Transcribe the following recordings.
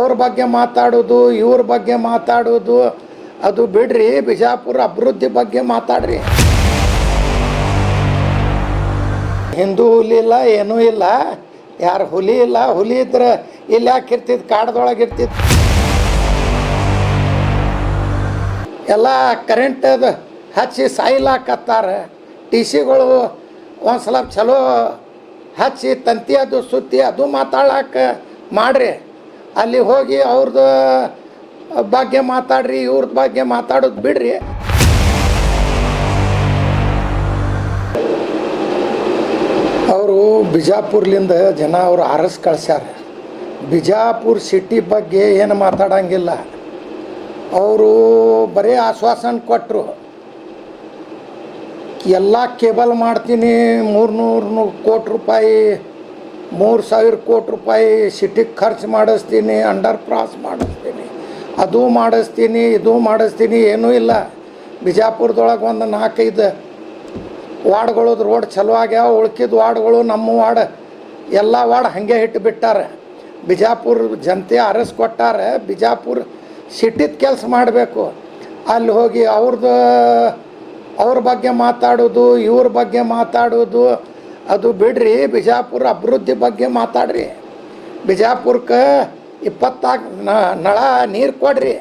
ಅವ್ರ ಬಗ್ಗೆ ಮಾತಾಡೋದು, ಇವ್ರ ಬಗ್ಗೆ ಮಾತಾಡೋದು. ಅದು ಬಿಡ್ರಿ, ಬಿಜಾಪುರ ಅಭಿವೃದ್ಧಿ ಬಗ್ಗೆ ಮಾತಾಡ್ರಿ. ಹಿಂದೂ ಹುಲಿ ಇಲ್ಲ, ಏನೂ ಇಲ್ಲ. ಯಾರು ಹುಲಿ ಇಲ್ಲ, ಹುಲಿ ಇದ್ರೆ ಇಲ್ಲಿ ಯಾಕೆ ಇರ್ತಿತ್ತು ಕಾಡ್ದೊಳಗೆ ಇರ್ತಿತ್ತು ಎಲ್ಲ ಕರೆಂಟ್ ಅದು ಹಚ್ಚಿ ಸಾಯಿಲಾಕತ್ತಾರ. ಟಿ ಸಿಗಳು ಒಂದು ಸಲ ಚಲೋ ಹಚ್ಚಿ ತಂತಿ ಅದು ಸುತ್ತಿ ಅದು ಮಾತಾಡಕ್ಕೆ ಮಾಡ್ರಿ. ಅಲ್ಲಿ ಹೋಗಿ ಅವ್ರದ್ದು ಬಗ್ಗೆ ಮಾತಾಡ್ರಿ ಇವ್ರದ್ದು ಬಗ್ಗೆ ಮಾತಾಡೋದು ಬಿಡ್ರಿ. ಅವರು ಬಿಜಾಪುರ್ಲಿಂದ ಜನ ಅವರು ಅರಸ್ ಕಳ್ಸ್ಯಾರ. ಬಿಜಾಪುರ್ ಸಿಟಿ ಬಗ್ಗೆ ಏನು ಮಾತಾಡಂಗಿಲ್ಲ. ಅವರು ಬರೀ ಆಶ್ವಾಸನೆ ಕೊಟ್ಟರು ಎಲ್ಲ ಕೇಬಲ್ ಮಾಡ್ತೀನಿ ಮೂರ್ನೂರು ಕೋಟಿ ರೂಪಾಯಿ ಮೂರು ಸಾವಿರ ಕೋಟಿ ರೂಪಾಯಿ ಸಿಟಿಗೆ ಖರ್ಚು ಮಾಡಿಸ್ತೀನಿ, ಅಂಡರ್ ಕ್ರಾಸ್ ಮಾಡಿಸ್ತೀನಿ. ಅದು ಮಾಡಿಸ್ತೀನಿ, ಇದು ಮಾಡಿಸ್ತೀನಿ, ಏನೂ ಇಲ್ಲ. ಬಿಜಾಪುರದೊಳಗೆ ಒಂದು ನಾಲ್ಕೈದು ವಾರ್ಡ್ಗಳದ್ದು ರೋಡ್ ಚಲೋ ಆಗ್ಯಾವ, ಉಳ್ಕಿದ ವಾರ್ಡ್ಗಳು ನಮ್ಮ ವಾರ್ಡ್. ಎಲ್ಲ ವಾರ್ಡ್ ಹಾಗೆ ಇಟ್ಟು ಬಿಟ್ಟಾರೆ. ಬಿಜಾಪುರ ಜನತೆ ಅರಸ್ ಕೊಟ್ಟಾರೆ, ಬಿಜಾಪುರ ಸಿಟಿದ ಕೆಲಸ ಮಾಡಬೇಕು. ಅಲ್ಲಿ ಹೋಗಿ ಅವ್ರದ್ದು ಅವ್ರ ಬಗ್ಗೆ ಮಾತಾಡೋದು, ಇವ್ರ ಬಗ್ಗೆ ಮಾತಾಡೋದು ಅದು ಬಿಡ್ರಿ, ಬಿಜಾಪುರ ಅಭಿವೃದ್ಧಿ ಬಗ್ಗೆ ಮಾತಾಡ್ರಿ. ಬಿಜಾಪುರಕ್ಕೆ ಇಪ್ಪತ್ತಾರು ನಳ ನೀರು ಕೊಡ್ರಿ.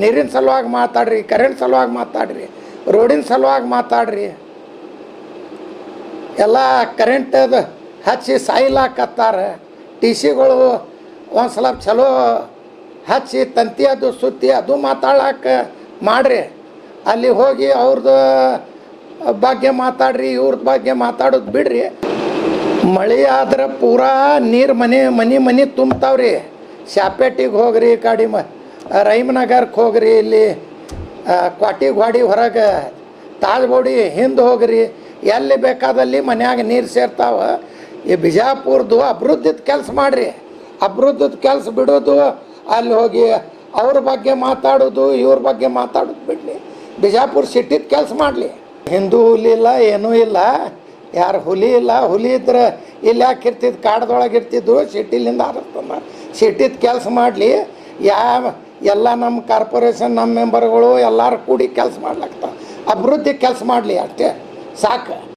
ನೀರಿನ ಸಲುವಾಗಿ ಮಾತಾಡ್ರಿ, ಕರೆಂಟ್ ಸಲುವಾಗಿ ಮಾತಾಡ್ರಿ, ರೋಡಿನ ಸಲುವಾಗಿ ಮಾತಾಡ್ರಿ. ಎಲ್ಲ ಕರೆಂಟ್ ಅದು ಹಚ್ಚಿ ಸಾಯಿಲಾಕತ್ತಾರ. ಟಿ ಸಿಗಳು ಒಂದು ಸಲ ಚಲೋ ಹಚ್ಚಿ ತಂತಿ ಅದು, ಸುತ್ತಿ ಅದು ಮಾತಾಡಕ್ಕೆ ಮಾಡ್ರಿ. ಅಲ್ಲಿ ಹೋಗಿ ಅವ್ರದ್ದು ಬಗ್ಗೆ ಮಾತಾಡ್ರಿ ಇವ್ರದ್ದು ಬಗ್ಗೆ ಮಾತಾಡೋದು ಬಿಡ್ರಿ. ಮಳೆ ಆದ್ರೆ ಪೂರಾ ನೀರು ಮನೆ ಮನೆ ಮನೆ ತುಂಬ್ತಾವ್ರಿ. ಶಾಪೇಟಿಗೆ ಹೋಗ್ರಿ ಕಾಡಿ ಮ ರೈಮನಗರ್ಗೆ ಹೋಗ್ರಿ ಇಲ್ಲಿ. ಕ್ವಾಟಿ ಗ್ವಾಡಿ ಹೊರಗೆ ತಾಳ್ಬೋಡಿ ಹಿಂದೆ ಹೋಗ್ರಿ. ಎಲ್ಲಿ ಬೇಕಾದಲ್ಲಿ ಮನ್ಯಾಗ ನೀರು ಸೇರ್ತಾವ. ಈ ಬಿಜಾಪುರದ್ದು ಅಭಿವೃದ್ಧಿದ ಕೆಲಸ ಮಾಡ್ರಿ. ಅಭಿವೃದ್ಧಿದ ಕೆಲಸ ಬಿಡೋದು, ಅಲ್ಲಿ ಹೋಗಿ ಅವ್ರ ಬಗ್ಗೆ ಮಾತಾಡೋದು, ಇವ್ರ ಬಗ್ಗೆ ಮಾತಾಡೋದು ಬಿಡಲಿ. ಬಿಜಾಪುರ ಸಿಟಿದ ಕೆಲಸ ಮಾಡಲಿ. ಹಿಂದೂ ಹುಲಿ ಇಲ್ಲ, ಏನೂ ಇಲ್ಲ. ಯಾರು ಹುಲಿ ಇಲ್ಲ, ಹುಲಿ ಇದ್ರೆ ಇಲ್ಲಿ ಯಾಕೆ ಇರ್ತಿದ್ದು ಕಾಡ್ದೊಳಗೆ ಇರ್ತಿದ್ದು ಸಿಟಿಲಿಂದ ಆರಿಸ್ತಂದ ಸಿಟಿದ ಕೆಲಸ ಮಾಡಲಿ ಯಾವ ಎಲ್ಲ ನಮ್ಮ ಕಾರ್ಪೊರೇಷನ್ ನಮ್ಮ ಮೆಂಬರ್ಗಳು ಎಲ್ಲರೂ ಕೂಡಿ ಕೆಲಸ ಮಾಡ್ಲಾಗ್ತ ಅಭಿವೃದ್ಧಿ ಕೆಲಸ ಮಾಡಲಿ ಅಷ್ಟೇ, ಸಾಕು.